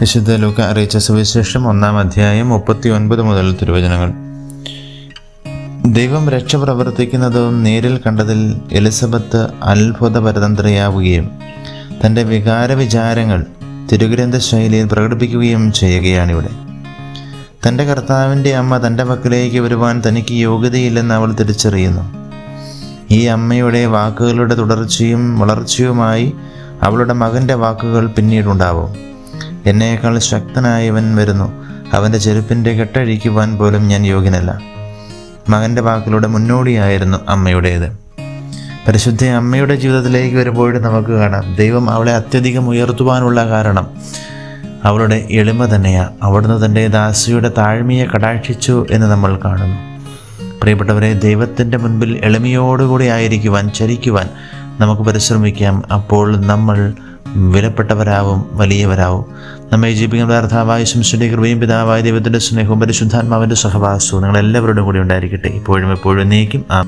വിശുദ്ധ ലൂക്ക അറിയിച്ച സുവിശേഷം ഒന്നാം അധ്യായം മുപ്പത്തി ഒൻപത് മുതൽ തിരുവചനങ്ങൾ. ദൈവം രക്ഷ പ്രവർത്തിക്കുന്നതും നേരിൽ കണ്ടതിൽ എലിസബത്ത് അത്ഭുത പരതന്ത്രയാവുകയും തന്റെ വികാര വിചാരങ്ങൾ തിരുഗ്രന്ഥ ശൈലിയിൽ പ്രകടിപ്പിക്കുകയും ചെയ്യുകയാണിവിടെ. തന്റെ കർത്താവിന്റെ അമ്മ തന്റെ പക്കലേക്ക് വരുവാൻ തനിക്ക് യോഗ്യതയില്ലെന്ന് അവൾ തിരിച്ചറിയുന്നു. ഈ അമ്മയുടെ വാക്കുകളുടെ തുടർച്ചയും വളർച്ചയുമായി അവളുടെ മകന്റെ വാക്കുകൾ പിന്നീടുണ്ടാവും. എന്നേക്കാൾ ശക്തനായവൻ വരുന്നു. അവന്റെ ചെരുപ്പിന്റെ കെട്ടഴിക്കുവാൻ പോലും ഞാൻ യോഗ്യനല്ല. മകന്റെ വാക്കിലൂടെ മുന്നോടിയായിരുന്നു അമ്മയുടേത്. പരിശുദ്ധ അമ്മയുടെ ജീവിതത്തിലേക്ക് വരുമ്പോഴും നമുക്ക് കാണാം. ദൈവം അവളെ അത്യധികം ഉയർത്തുവാനുള്ള കാരണം അവളുടെ എളിമ തന്നെയാണ് അവിടുന്ന് തന്റെ ദാസിയുടെ താഴ്മയെ കടാക്ഷിച്ചു എന്ന് നമ്മൾ കാണുന്നു. പ്രിയപ്പെട്ടവരെ ദൈവത്തിന്റെ മുൻപിൽ എളിമയോടുകൂടി ആയിരിക്കുവാൻ ചരിക്കുവാൻ നമുക്ക് പരിശ്രമിക്കാം. അപ്പോൾ നമ്മൾ വിലപ്പെട്ടവരാവും വലിയവരാവും. നമ്മെ ജീവിക്കുന്ന കർത്താവായ ശംശുடைய കൃപയും പിതാവായ ദൈവത്തിന്റെ സ്നേഹവും പരിശുദ്ധാത്മാവിന്റെ സഹവാസവും നിങ്ങളെല്ലാവരോടും കൂടി ഉണ്ടായിരിക്കട്ടെ. ഇപ്പോഴും എപ്പോഴും നീക്കും ആ